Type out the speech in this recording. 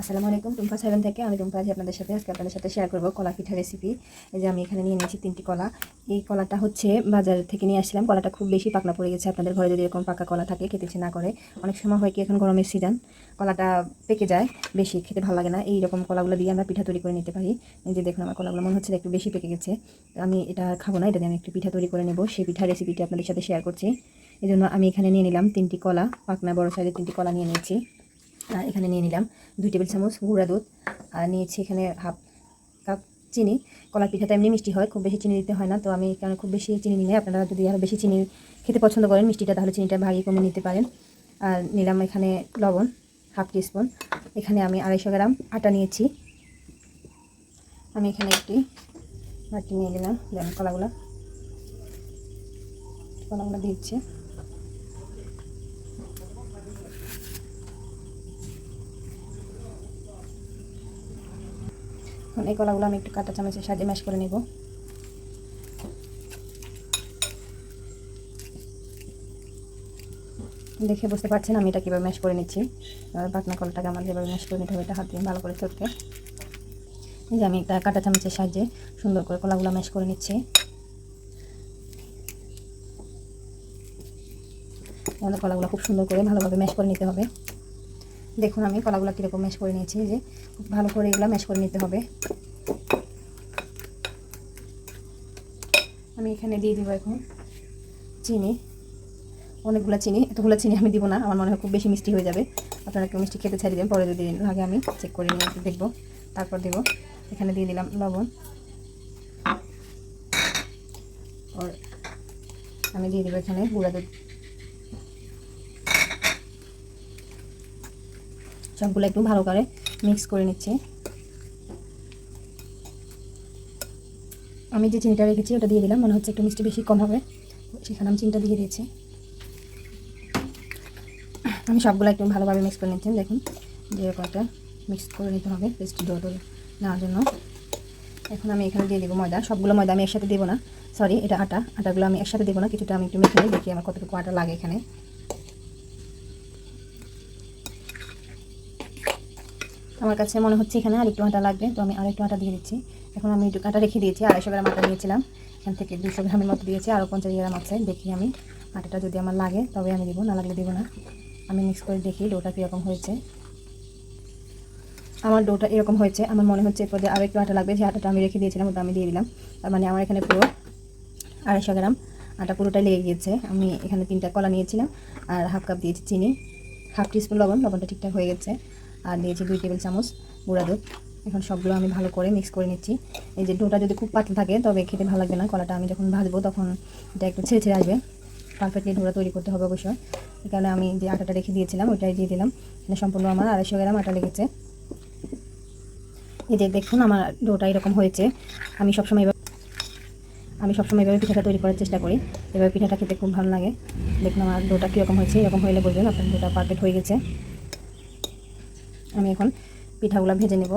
আসসালামু আলাইকুম, টুম্পা সেভেন থেকে আমি টুম্পা আছি আপনাদের সাথে, আজকে আপনাদের সাথে শেয়ার করব কলা পিঠা রেসিপি যে আমি এখানে নিয়ে নিয়েছি তিনটি কলা। এই কলাটা হচ্ছে বাজার থেকে নিয়ে আসছিলাম। কলাটা খুব বেশি পাকনা পড়ে গেছে। আপনাদের ঘরে যদি এরকম পাকা কলা থাকে, খেতে না করে। অনেক সময় হয় কি, এখন গরমের সিজন কলাটা পেকে যায়, বেশি খেতে ভালো লাগে না। এই রকম কলাগুলো দিয়ে আমরা পিঠা তৈরি করে নিতে পারি। যে দেখুন, আমার কলাগুলো মনে হচ্ছে একটু বেশি পেকে গেছে। আমি এটা খাব না, এটা দিয়ে আমি একটু পিঠা তৈরি করে নেব। সেই পিঠা রেসিপিটি আপনাদের সাথে শেয়ার করছি। এই জন্য আমি এখানে নিয়ে নিলাম তিনটি কলা। পাকনা, বড় সাইজের তিনটি কলা নিয়ে নিয়েছি। এখানে নিয়ে নিলাম দুই টেবিল চামচ গুঁড়া দুধ, আর নিয়েছি এখানে হাফ কাপ চিনি। কলার পিঠাটা এমনি মিষ্টি হয়, খুব বেশি চিনি দিতে হয় না, তো আমি এখানে খুব বেশি চিনি নিই আপনারা যদি আরও বেশি চিনি খেতে পছন্দ করেন মিষ্টিটা, তাহলে চিনিটা ভাগিয়ে কমে নিতে পারেন। আর নিলাম এখানে লবণ, হাফ টিস্পুন। এখানে আমি আড়াইশো গ্রাম আটা নিয়েছি। আমি এখানে একটি বাটি নিয়ে নিলাম কলাগুলো। কলাগুলো দিচ্ছি। এখন এই কলাগুলো আমি একটু কাঁটা চামচের সাহায্যে ম্যাশ করে নেব। দেখে বুঝতে পারছেন আমি এটা কীভাবে ম্যাশ করে নিচ্ছি। আর পাতনা কলাটাকে আমার যেভাবে ম্যাশ করে নিতে হবে এটা হাত দিয়ে ভালো করে চটকে। এই যে আমি একটা কাঁটা চামচের সাহায্যে সুন্দর করে কলাগুলো ম্যাশ করে নিচ্ছি। কলাগুলো খুব সুন্দর করে ভালোভাবে ম্যাশ করে নিতে হবে। দেখুন আমি কলাগুলো কীরকম ম্যাশ করে নিয়েছি যে খুব ভালো করে এগুলো ম্যাশ করে নিতে হবে। আমি এখানে দিয়ে দিব এখন চিনি, অনেকগুলো চিনি, এতগুলো চিনি আমি দিব না, আমার মনে হয় খুব বেশি মিষ্টি হয়ে যাবে। আপনারা কেউ মিষ্টি খেতে ছাড়ি দেন পরে যদি লাগে আমি চেক করে নিয়ে দেখব, তারপর দেব। এখানে দিয়ে দিলাম লবণ। আর আমি দিয়ে দেবো এখানে গুঁড়া দুধ। সবগুলো একটু ভালো করে মিক্স করে নিচ্ছি। আমি যে চিনিটা রেখেছি ওটা দিয়ে দিলাম, মনে হচ্ছে একটু মিষ্টি বেশি কম হবে। সেখানে আমি চিনিটা দিয়ে দিয়েছি। আমি সবগুলো একটু ভালোভাবে মিক্স করে নিচ্ছি, দেখুন যে কয়েকটা মিক্স করে নিতে হবে পেস্ট ডো ডো নেওয়ার জন্য। এখন আমি এখানে দিয়ে দেবো ময়দা, সবগুলো ময়দা আমি একসাথে দেবো না, সরি, এটা আটা, আটাগুলো আমি একসাথে দেবো না, কিছুটা আমি একটু মেখে দেখি আমার কতটুকু আটা লাগে এখানে। আমার কাছে মনে হচ্ছে এখানে আরেকটু আটা লাগবে, তো আমি আরেকটু আটা দিয়ে দিচ্ছি। এখন আমি একটু আটা রেখে দিয়েছি, আড়াইশো গ্রাম আটা দিয়েছিলাম। এখান থেকে দুশো গ্রামের মতো দিয়েছি আরও পঞ্চাশ গ্রাম আছে, দেখি আমি আটাটা যদি আমার লাগে, তবে আমি দেবো, না লাগলে দেবো না। আমি মিক্স করে দেখি ডোটা কীরকম হয়েছে। আমার ডোটা এরকম হয়েছে, আমার মনে হচ্ছে এরপর আরও একটু আটা লাগবে, যে আটাটা আমি রেখে দিয়েছিলাম, ওটা আমি দিয়ে দিলাম। তার মানে আমার এখানে পুরো আড়াইশো গ্রাম আটা পুরোটাই লেগে গিয়েছে। আমি এখানে তিনটা কলা নিয়েছিলাম, আর হাফ কাপ দিয়েছি চিনি, হাফ টিস্পুন লবণ, লবণটা ঠিকঠাক হয়ে গেছে। আর দিয়েছি দুই টেবিল চামচ গুঁড়া দুধ। এখন সবগুলো আমি ভালো করে মিক্স করে নিচ্ছি। এই যে ডোটা যদি খুব পাতলা থাকে, তবে খেতে ভালো লাগবে না। কলাটা আমি যখন ভাজবো, তখন এটা একটু ছেড়ে ছেড়ে আসবে। পারফেক্টলি ডোটা তৈরি করতে হবে অবশ্যই। এখানে আমি যে আটাটা রেখে দিয়েছিলাম, ওইটাই দিয়ে দিলাম। এখানে সম্পূর্ণ আমার আড়াইশো গ্রাম আটা লেগেছে। এই যে দেখুন, আমার ডোটা এরকম হয়েছে। আমি সবসময় এবার আমি সবসময় এভাবে পিঠাটা তৈরি করার চেষ্টা করি। এভাবে পিঠাটা খেতে খুব ভালো লাগে। দেখুন, আমার ডোটা কীরকম হয়েছে, এরকম হলে বলবেন আপনার ডোটা পারফেক্ট হয়ে গেছে। আমি এখন পিঠাগুলো ভেজে নেব।